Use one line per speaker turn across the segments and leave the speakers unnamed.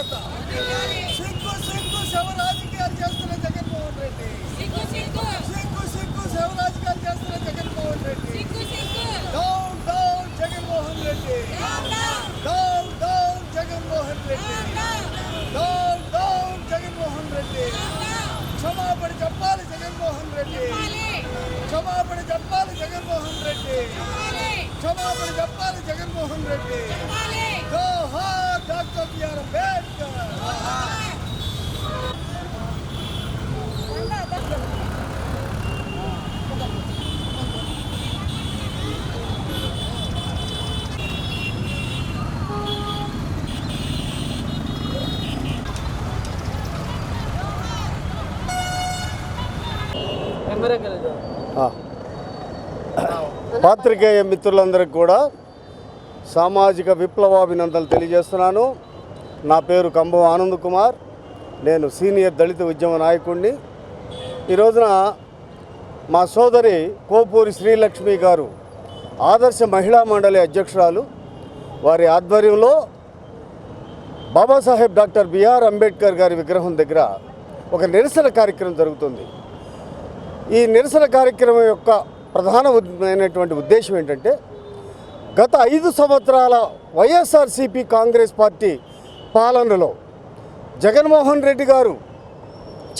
ఐక్యత సిగ్గు సిగ్గు శవ రాజకీయాలు చేస్తున్న జగన్మోహన్ రెడ్డి
సిగ్గు సిగ్గు
సిగ్గు సిగ్గు శవ రాజకీయాలు చేస్తున్న జగన్మోహన్ రెడ్డి
సిగ్గు సిగ్గు
down down Jaganmohan Reddy
down down
down down Jaganmohan Reddy
down
down down Jaganmohan Reddy
down
క్షమాపణ చెప్పాలి జగన్మోహన్ రెడ్డి
చెప్పాలి
క్షమాపణ చెప్పాలి జగన్మోహన్ రెడ్డి
చెప్పాలి
క్షమాపణ చెప్పాలి జగన్మోహన్ రెడ్డి
చెప్పాలి
జోహార్ డాక్టర్ బిఆర్ అంబేద్కర్ ఆ. పాత్రికేయ మిత్రులందరికీ కూడా సామాజిక విప్లవాభినందనలు తెలియజేస్తున్నాను. నా పేరు కంభం ఆనంద్ కుమార్. నేను సీనియర్ దళిత ఉద్యమ నాయకుడిని ఈ రోజున మా సోదరి కోపూరి శ్రీలక్ష్మి గారు ఆదర్శ మహిళా మండలి అధ్యక్షురాలు. వారి ఆధ్వర్యంలో బాబాసాహెబ్ డాక్టర్ బిఆర్ అంబేద్కర్ గారి విగ్రహం దగ్గర ఒక నిరసన కార్యక్రమం జరుగుతుంది. ఈ నిరసన కార్యక్రమం యొక్క ప్రధానమైనటువంటి ఉద్దేశం ఏంటంటే గత ఐదు సంవత్సరాల వైఎస్ఆర్సిపి కాంగ్రెస్ పార్టీ పాలనలో జగన్మోహన్ రెడ్డి గారు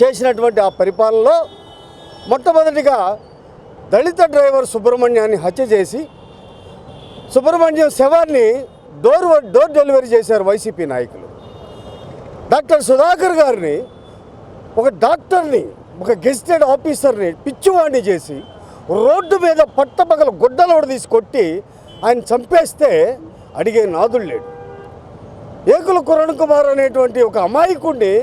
చేసినటువంటి ఆ పరిపాలనలో మొట్టమొదటిగా దళిత డ్రైవర్ సుబ్రహ్మణ్యాన్ని హత్య చేసి సుబ్రహ్మణ్యం శవాన్ని డోర్ డోర్ డెలివరీ చేశారు వైసీపీ నాయకులు. డాక్టర్ సుధాకర్ గారిని ఒక డాక్టర్ని ఒక గెజిటెడ్ ఆఫీసర్ని పిచ్చివాణి చేసి రోడ్డు మీద పట్టపగల గుడ్డలోడు తీసి కొట్టి ఆయన చంపేస్తే అడిగే నాదుడు లేడు. ఏకుల కురణ్ కుమార్ అనేటువంటి ఒక అమాయకుడిని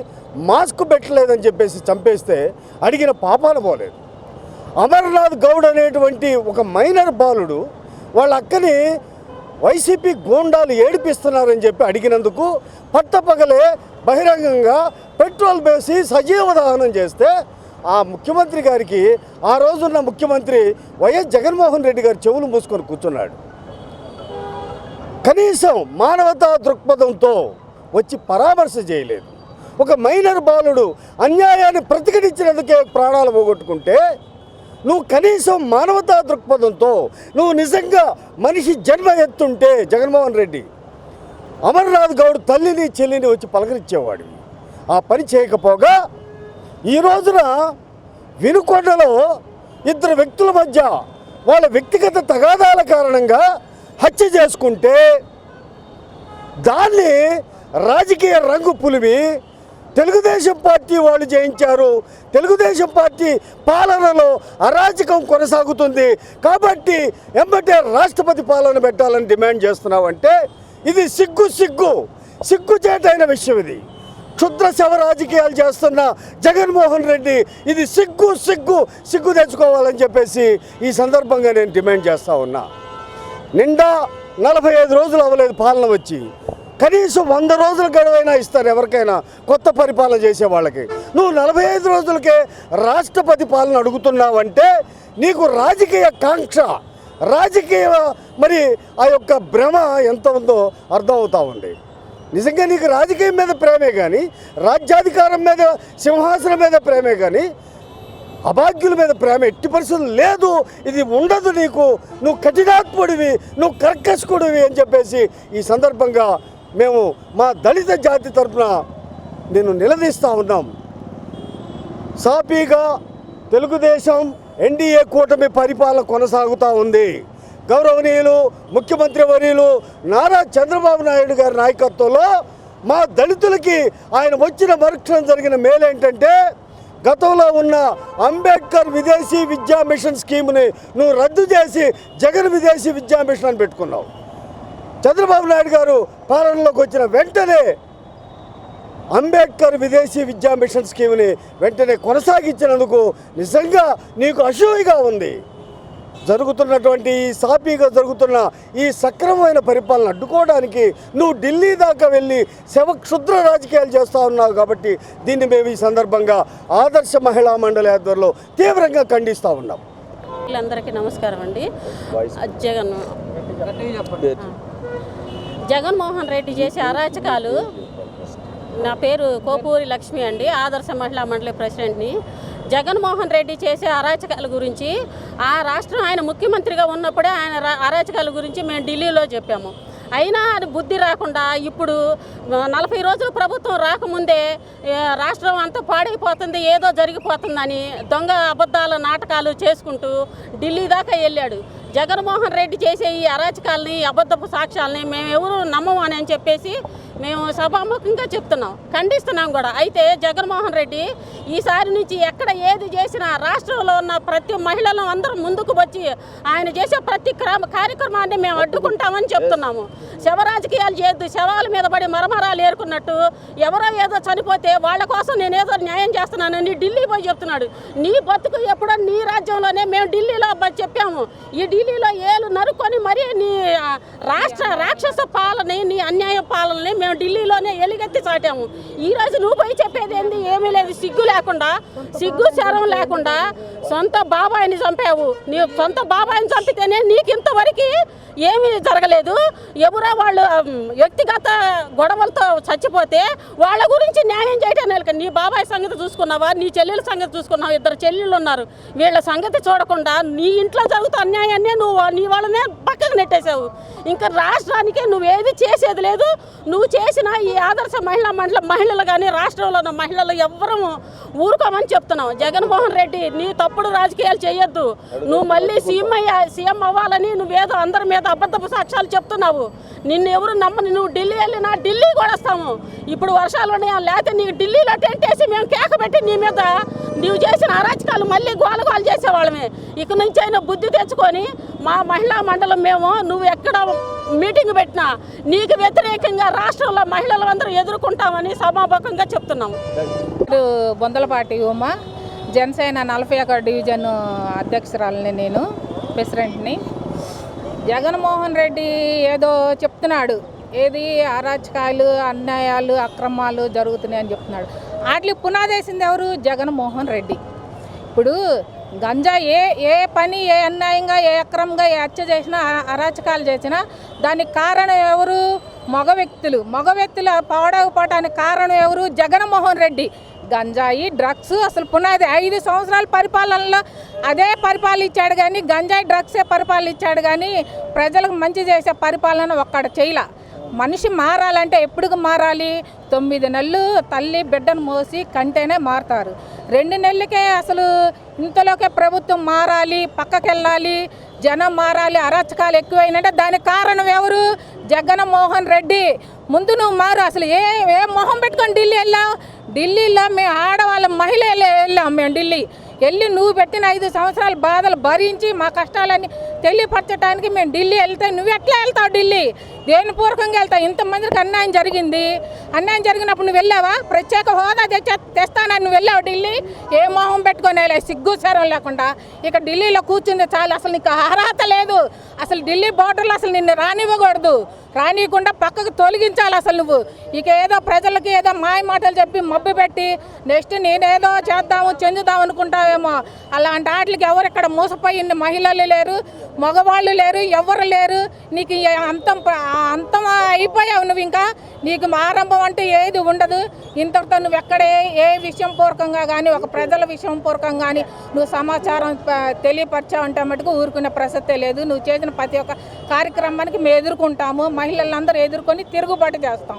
మాస్క్ పెట్టలేదని చెప్పేసి చంపేస్తే అడిగిన పాపాలు పోలేదు. అమర్నాథ్ గౌడ్ అనేటువంటి ఒక మైనర్ బాలుడు వాళ్ళ అక్కని వైసీపీ గూండాలు ఏడిపిస్తున్నారని చెప్పి అడిగినందుకు పట్టపగలే బహిరంగంగా పెట్రోల్ వేసి సజీవ దహనం చేస్తే ఆ ముఖ్యమంత్రి గారికి ఆ రోజున్న ముఖ్యమంత్రి వైఎస్ జగన్మోహన్ రెడ్డి గారు చెవులు మూసుకొని కూర్చున్నాడు. కనీసం మానవతా దృక్పథంతో వచ్చి పరామర్శ చేయలేదు. ఒక మైనర్ బాలుడు అన్యాయాన్ని ప్రతిఘటించినందుకే ప్రాణాలు పోగొట్టుకుంటే నువ్వు కనీసం మానవతా దృక్పథంతో నువ్వు నిజంగా మనిషి జన్మ ఎత్తుంటే జగన్మోహన్ రెడ్డి అమర్నాథ్ గౌడ్ తల్లిని చెల్లిని వచ్చి పలకరించేవాడివి. ఆ పని చేయకపోగా ఈ రోజున వినుకొండలో ఇద్దరు వ్యక్తుల మధ్య వాళ్ళ వ్యక్తిగత తగాదాల కారణంగా హత్య చేసుకుంటే దాన్ని రాజకీయ రంగు పులివి తెలుగుదేశం పార్టీ వాళ్ళు జయించారు. తెలుగుదేశం పార్టీ పాలనలో అరాచకం కొనసాగుతుంది. కాబట్టి ఎంబటే రాష్ట్రపతి పాలన పెట్టాలని డిమాండ్ చేస్తున్నావంటే ఇది సిగ్గు సిగ్గు సిగ్గుచేటైన విషయం ఇది. క్షుద్ర శవ రాజకీయాలు చేస్తున్న జగన్మోహన్ రెడ్డి ఇది సిగ్గు సిగ్గు సిగ్గు తెచ్చుకోవాలని చెప్పేసి ఈ సందర్భంగా నేను డిమాండ్ చేస్తా ఉన్నా. నిండా నలభై ఐదు రోజులు అవ్వలేదు పాలన వచ్చి. కనీసం వంద రోజుల గడువైనా ఇస్తారు ఎవరికైనా కొత్త పరిపాలన చేసే వాళ్ళకి. నువ్వు నలభై ఐదు రోజులకే రాష్ట్రపతి పాలన అడుగుతున్నావంటే నీకు రాజకీయ కాంక్ష రాజకీయ మరి ఆ యొక్క భ్రమ ఎంత ఉందో అర్థమవుతా ఉంది. నిజంగా నీకు రాజకీయం మీద ప్రేమే కానీ రాజ్యాధికారం మీద సింహాసనం మీద ప్రేమే కానీ అభాగ్యుల మీద ప్రేమ ఎట్టి పరిస్థితులు లేదు. ఇది ఉండదు నీకు. నువ్వు కఠినాత్ముడివి నువ్వు కర్కశకుడివి అని చెప్పేసి ఈ సందర్భంగా మేము మా దళిత జాతి తరఫున నేను నిలదీస్తూ ఉన్నాం. సాపీగా తెలుగుదేశం ఎన్డీఏ కూటమి పరిపాలన కొనసాగుతూ ఉంది. గౌరవనీయులు ముఖ్యమంత్రి వర్యులు నారా చంద్రబాబు నాయుడు గారి నాయకత్వంలో మా దళితులకి ఆయన వచ్చిన మరుక్షణం జరిగిన మేలేంటంటే గతంలో ఉన్న అంబేద్కర్ విదేశీ విద్యా మిషన్ స్కీమ్ని నువ్వు రద్దు చేసి జగన్ విదేశీ విద్యా మిషన్ అని పెట్టుకున్నావు. చంద్రబాబు నాయుడు గారు పాలనలోకి వచ్చిన వెంటనే అంబేద్కర్ విదేశీ విద్యా మిషన్ స్కీమ్ని వెంటనే కొనసాగించినందుకు నిజంగా నీకు అసూయగా ఉంది. జరుగుతున్నటువంటి సాపీగా జరుగుతున్న ఈ సక్రమమైన పరిపాలన అడ్డుకోవడానికి నువ్వు ఢిల్లీ దాకా వెళ్ళి శవ క్షుద్ర రాజకీయాలు చేస్తూ ఉన్నావు కాబట్టి దీన్ని మేము ఈ సందర్భంగా ఆదర్శ మహిళా మండలి ఆధ్వర్యంలో తీవ్రంగా ఖండిస్తూ ఉన్నాం.
వీళ్ళందరికీ నమస్కారం అండి. జగన్ జగన్మోహన్ రెడ్డి చేసే అరాచకాలు. నా పేరు కోపూరి లక్ష్మి అండి. ఆదర్శ మహిళా మండలి ప్రెసిడెంట్ని. జగన్మోహన్ రెడ్డి చేసే అరాచకాల గురించి ఆ రాష్ట్రం ఆయన ముఖ్యమంత్రిగా ఉన్నప్పుడే ఆయన అరాచకాల గురించి మేము ఢిల్లీలో చెప్పాము. అయినా అది బుద్ధి రాకుండా ఇప్పుడు నలభై రోజులు ప్రభుత్వం రాకముందే రాష్ట్రం అంతా పాడైపోతుంది ఏదో జరిగిపోతుందని దొంగ అబద్ధాల నాటకాలు చేసుకుంటూ ఢిల్లీ దాకా వెళ్ళాడు. జగన్మోహన్ రెడ్డి చేసే ఈ అరాచకాలని అబద్ధపు సాక్ష్యాలని మేము ఎవరు నమ్మము అని చెప్పేసి మేము సభాముఖంగా చెప్తున్నాం ఖండిస్తున్నాం కూడా. అయితే జగన్మోహన్ రెడ్డి ఈసారి నుంచి ఎక్కడ ఏది చేసినా రాష్ట్రంలో ఉన్న ప్రతి మహిళలు అందరం ముందుకు వచ్చి ఆయన చేసే ప్రతి కార్యక్రమాన్ని మేము అడ్డుకుంటామని చెప్తున్నాము. శవ రాజకీయాలు చేయొద్దు శవాల మీద పడి మరమరాలు ఏరుకున్నట్టు ఎవరో ఏదో చనిపోతే వాళ్ళ కోసం నేను ఏదో న్యాయం చేస్తున్నానని ఢిల్లీ పోయి చెప్తున్నాడు. నీ బతుకు ఎప్పుడో నీ రాజ్యంలోనే మేము ఢిల్లీలో చెప్పాము. ఈ ఢిల్లీలో ఏలు నరుకొని మరీ నీ రాష్ట్ర రాక్షస పాలన నీ అన్యాయ పాలనని మేము ఢిల్లీలోనే ఎలుగెత్తి చాటాము. ఈరోజు నువ్వు పోయి చెప్పేది ఏంది? ఏమీ లేదు. సిగ్గు లేకుండా సిగ్గు శరం లేకుండా సొంత బాబాయిని చంపావు. నీ సొంత బాబాయిని చంపితేనే నీకు ఇంతవరకు ఏమీ జరగలేదు. ఎవరో వాళ్ళు వ్యక్తిగత గొడవలతో చచ్చిపోతే వాళ్ళ గురించి న్యాయం చేయటం నీ బాబాయ్ సంగతి చూసుకున్నావా? నీ చెల్లెల సంగతి చూసుకున్నావా? ఇద్దరు చెల్లెళ్ళు ఉన్నారు. వీళ్ళ సంగతి చూడకుండా నీ ఇంట్లో జరుగుతున్న అన్యాయాన్ని నువ్వు నీ వాళ్ళనే పక్కకు నెట్టేశావు. ఇంకా రాష్ట్రానికే నువ్వేది చేసేది లేదు. నువ్వు చేసిన ఈ ఆదర్శ మహిళా మండల మహిళలు కానీ రాష్ట్రంలో ఉన్న మహిళలు ఎవ్వరూ ఊరుకోమని చెప్తున్నావు. జగన్మోహన్ రెడ్డి నీ తప్పుడు రాజకీయాలు చేయొద్దు. నువ్వు మళ్ళీ సీఎం అయ్యా సీఎం అవ్వాలని నువ్వేదో అందరి మీద అబద్ధపు సాక్ష్యాలు చెప్తున్నావు. నిన్ను ఎవరు నమ్మని నువ్వు ఢిల్లీ వెళ్ళినా ఢిల్లీ కూడా వస్తాము. ఇప్పుడు వర్షాలు ఉన్నాయా లేకపోతే నీకు ఢిల్లీలో టెంట్ వేసి మేము కేక పెట్టి నీ మీద నువ్వు చేసిన అరాచకాలు మళ్ళీ గోల గోలు చేసేవాళ్ళమే. ఇక నుంచి అయినా బుద్ధి తెచ్చుకొని మా మహిళా మండలం మేము నువ్వు ఎక్కడ మీటింగ్ పెట్టినా నీకు వ్యతిరేకంగా రాష్ట్రంలో మహిళలు అందరూ ఎదుర్కొంటామని సమాపకంగా చెప్తున్నాము
ఇప్పుడు బొందలపాటి ఉమ్మ జనసేన నలభై ఒక డివిజన్ అధ్యక్షురాలని నేను ప్రెసిడెంట్ని. జగన్మోహన్ రెడ్డి ఏదో చెప్తున్నాడు. ఏది అరాచకాలు అన్యాయాలు అక్రమాలు జరుగుతున్నాయని చెప్తున్నాడు. వాటికి పునాదేసింది ఎవరు? జగన్మోహన్ రెడ్డి. ఇప్పుడు గంజా ఏ ఏ పని ఏ అన్యాయంగా ఏ అక్రమంగా ఏ హత్య చేసినా అరాచకాలు చేసినా దానికి కారణం ఎవరు? మగ వ్యక్తులు. మగ వ్యక్తులు పాడవపోవటానికి కారణం ఎవరు? జగన్మోహన్ రెడ్డి. గంజాయి డ్రగ్స్ అసలు పునాది ఐదు సంవత్సరాల పరిపాలనలో అదే పరిపాలించాడు కానీ గంజాయి డ్రగ్సే పరిపాలించాడు కానీ ప్రజలకు మంచి చేసే పరిపాలన ఒక్కడ చేయలే. మనిషి మారాలంటే ఎప్పుడు మారాలి? తొమ్మిది నెలలు తల్లి బిడ్డను మోసి కంటేనే మారుతారు. రెండు నెలలకే అసలు ఇంతలోకే ప్రభుత్వం మారాలి పక్కకెళ్ళాలి జనం మారాలి అరాచకాలు ఎక్కువైనంటే దానికి కారణం ఎవరు? జగన్మోహన్ రెడ్డి ముందు నువ్వు మారు. అసలు ఏ ఏ మొహం పెట్టుకొని ఢిల్లీ వెళ్ళావు? ఢిల్లీలో మేము ఆడవాళ్ళ మహిళ వెళ్ళాం మేము ఢిల్లీ. వెళ్ళి నువ్వు పెట్టిన ఐదు సంవత్సరాల బాధలు భరించి మా కష్టాలని తెలియపరచడానికి మేము ఢిల్లీ వెళ్తాం నువ్వు ఎట్లా వెళ్తావు ఢిల్లీ? దేని పూర్వకంగా వెళ్తావు? ఇంతమందికి అన్యాయం జరిగింది. అన్యాయం జరిగినప్పుడు నువ్వు వెళ్ళావా? ప్రత్యేక హోదా తెచ్చా తెస్తానని నువ్వు వెళ్ళావు ఢిల్లీ? ఏ మొహం పెట్టుకొని వెళ్ళావు? సిగ్గు సరం లేకుండా. ఇక ఢిల్లీలో కూర్చుంది చాలు. అసలు నీకు అర్హత లేదు. అసలు ఢిల్లీ బోర్డర్లు అసలు నిన్ను రానివ్వకూడదు. రానియకుండా పక్కకు తొలగించాలి అసలు నువ్వు. ఇక ఏదో ప్రజలకి ఏదో మాయ మాటలు చెప్పి మబ్బు పెట్టి నెక్స్ట్ నేనేదో చేద్దాము చెందుదాం అనుకుంటావేమో. అలాంటి వాటికి ఎవరు ఇక్కడ మోసపోయింది? మహిళలు లేరు మగవాళ్ళు లేరు ఎవరు లేరు? నీకు అంతం అంతం అయిపోయావు నువ్వు ఇంకా. నీకు ఆరంభం అంటే ఏది ఉండదు. ఇంతటితో నువ్వు ఎక్కడే ఏ- విషయం పూర్వకంగా కానీ ఒక ప్రజల విషయం పూర్వకంగా కానీ నువ్వు సమాచారం తెలియపరచావంటే మటుకు ఊరుకునే ప్రసక్తే లేదు. నువ్వు చేసిన ప్రతి ఒక్క కార్యక్రమానికి మేము ఎదుర్కొంటాము. మహిళలందరూ ఎదుర్కొని తిరుగుబాటు చేస్తాం.